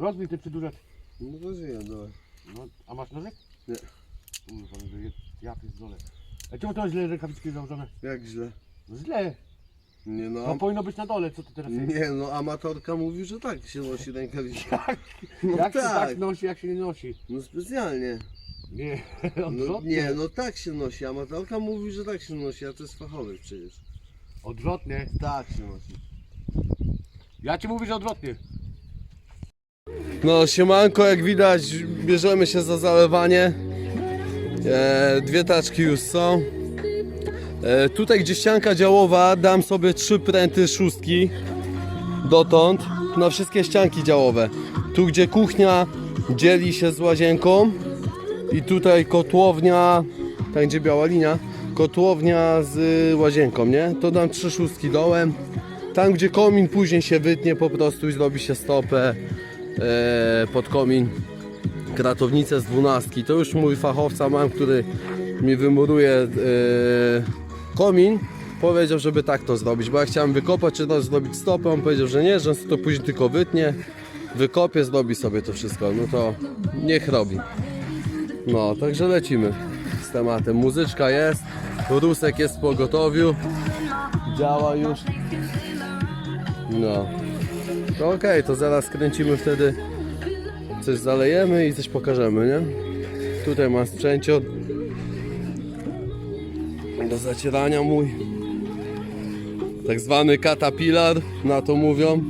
Rozbij te przedłużać. No to żyję, dobra. No, a masz nożyk? Nie. Kurwa, no ja pierdolę. A czemu to źle rękawiczki założone? Jak źle? No źle. Nie no, To powinno być na dole, co ty teraz jest? nie no, amatorka mówi, że tak się nosi rękawiczki. No jak się tak. tak nosi, jak się nie nosi? No specjalnie. Nie, No, odwrotnie. nie, no tak się nosi. Amatorka mówi, że tak się nosi, a to jest fachowy przecież. Odwrotnie. Tak się nosi. Ja ci mówię, że odwrotnie. No siemanko, jak widać bierzemy się za zalewanie. E, dwie taczki już są. E, tutaj gdzie ścianka działowa dam sobie trzy pręty szóstki dotąd na wszystkie ścianki działowe. Tu gdzie kuchnia dzieli się z łazienką i tutaj kotłownia, tam gdzie biała linia, kotłownia z łazienką, nie? To dam trzy szóstki dołem. Tam gdzie komin później się wytnie po prostu i zrobi się stopę pod komin kratownicę z dwunastki. To już mój fachowca mam, który mi wymuruje e, komin. Powiedział, żeby tak to zrobić, bo ja chciałem wykopać czy to zrobić stopę. On powiedział, że nie, że on to później tylko wytnie, wykopie, zrobi sobie to wszystko. No to niech robi. No, także lecimy z tematem. Muzyczka jest, Rusek jest w pogotowiu, działa już. No. To okej, to zaraz kręcimy wtedy. Coś zalejemy i coś pokażemy, nie? Tutaj mam sprzęcio do zacierania mój. Tak zwany caterpillar, na to mówią.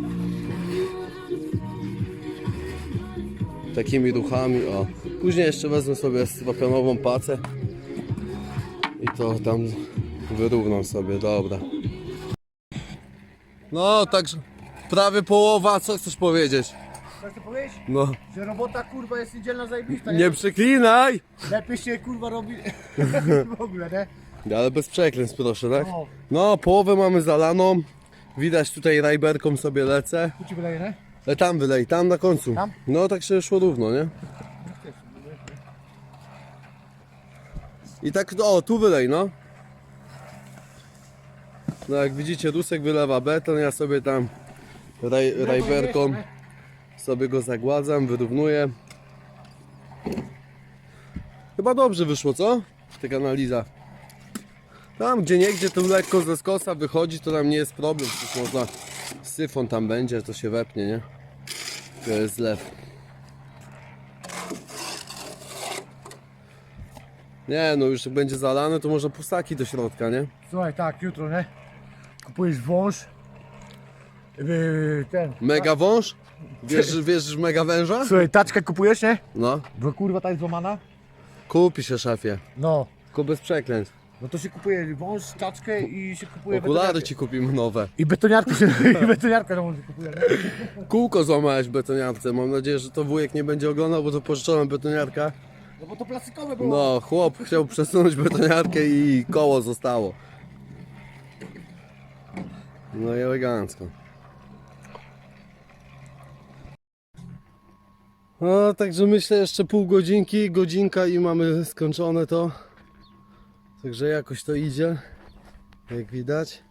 Takimi ruchami, o. Później jeszcze wezmę sobie stropionową pacę i to tam wyrównam sobie, dobra. No, także prawie połowa, co chcesz powiedzieć? Chcesz powiedzieć, No, że robota kurwa jest niedzielna zajebista, nie przeklinaj! Lepiej się kurwa robi w ogóle, nie? Ale bez przekleństw proszę, tak? O, No, połowę mamy zalaną. Widać tutaj rajberką sobie lecę. tu ci wyleje, nie? E, tam wylej, tam na końcu. Tam? No, tak się szło równo, nie? I tak, o, tu wylej, no. No, jak widzicie, Rusek wylewa beton, ja sobie tam raj, rajberką sobie go zagładzam, wyrównuję. Chyba dobrze wyszło, co? Taka analiza. Tam gdzie niegdzie to lekko ze skosa wychodzi, to tam nie jest problem. Przecież można syfon tam będzie, to się wepnie, nie? To jest zlew. Nie, no już jak będzie zalane, to może pustaki do środka, nie? Słuchaj, tak, jutro, nie? Kupujesz wąż. Yy, ten. Mega wąż? Wiesz, wiesz w mega węża? Słuchaj, taczkę kupujesz, nie? No, Bo kurwa ta jest złamana. kupi się szefie. No. Tylko bez przeklęstw. No to się kupuje wąż, taczkę i się kupuje Okulary betoniarkę. ci kupimy nowe. I betoniarkę się, i betoniarkę to może kupuje, nie? Kółko złamałeś w betoniarce. Mam nadzieję, że to wujek nie będzie oglądał, bo to pożyczona betoniarka. No bo to plastikowe było. No, chłop chciał przesunąć betoniarkę i koło zostało. No i elegancko. No, także myślę jeszcze pół godzinki, godzinka i mamy skończone to. Także jakoś to idzie, jak widać.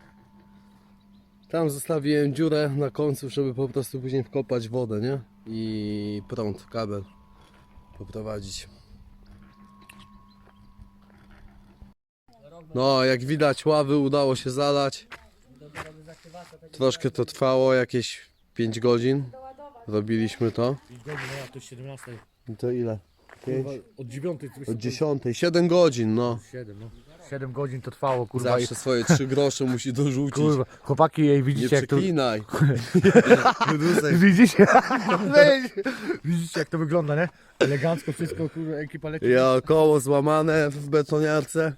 Tam zostawiłem dziurę na końcu, żeby po prostu później wkopać wodę, nie? I prąd, kabel poprowadzić. No, jak widać, ławy udało się zalać. Troszkę to trwało, jakieś 5 godzin. Robiliśmy to. 5 godzin, no ja to 17. I to ile? 5? Od 9. Od 10. 7 godzin, no. 7, no. 7 godzin to trwało, kurwa. i- Zawsze swoje 3 grosze musi dorzucić. Kurwa, chłopaki jej Nie widzicie jak to... przeklinaj. Wydusek. Widzicie? Weź. Widzicie jak to wygląda, nie? Elegancko wszystko, kurwa, ekipa leci. Ja koło złamane w betoniarce.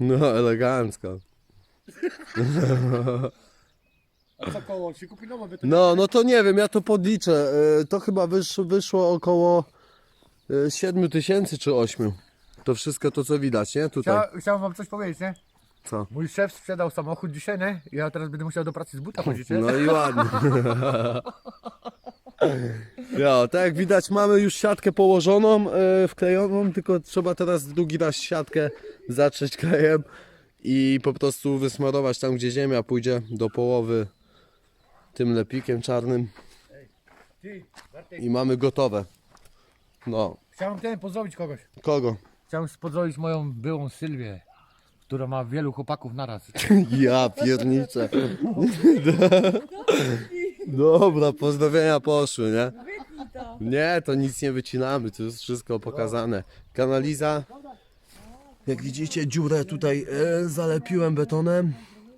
No, elegancko. A co koło? Się kupi nowe betony. No, no to nie wiem, ja to podliczę. E, To chyba wyszło, wyszło około 7 tysięcy czy 8. To wszystko to co widać, nie? Tutaj. Chcia, chciałem wam coś powiedzieć, nie? Co? Mój szef sprzedał samochód dzisiaj, nie? I ja teraz będę musiał do pracy z buta chodzić, nie? No i ładnie. Ja, tak jak widać mamy już siatkę położoną, e, wklejoną, tylko trzeba teraz drugi raz siatkę zatrzeć klejem i po prostu wysmarować tam gdzie ziemia pójdzie do połowy tym lepikiem czarnym. Ty, Bartek, i mamy gotowe. No, chciałem ten pozdrowić kogoś. kogo? Chciałem pozdrowić moją byłą Sylwię, która ma wielu chłopaków naraz. Ja pierniczę. Dobra, pozdrowienia poszły, nie? Nie, to nic nie wycinamy, to jest wszystko pokazane. Kanaliza. Jak widzicie, dziurę tutaj e, zalepiłem betonem.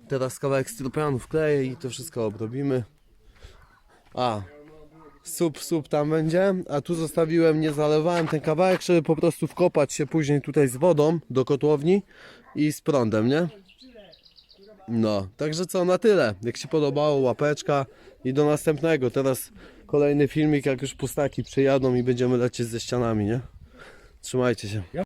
Teraz kawałek styropianu wkleję i to wszystko obrobimy. A, sup, sup tam będzie, a tu zostawiłem, nie zalewałem ten kawałek, żeby po prostu wkopać się później tutaj z wodą do kotłowni i z prądem, nie? No, także co, na tyle. Jak się podobało, łapeczka i do następnego. Teraz kolejny filmik, jak już pustaki przyjadą i będziemy lecieć ze ścianami, nie? Trzymajcie się.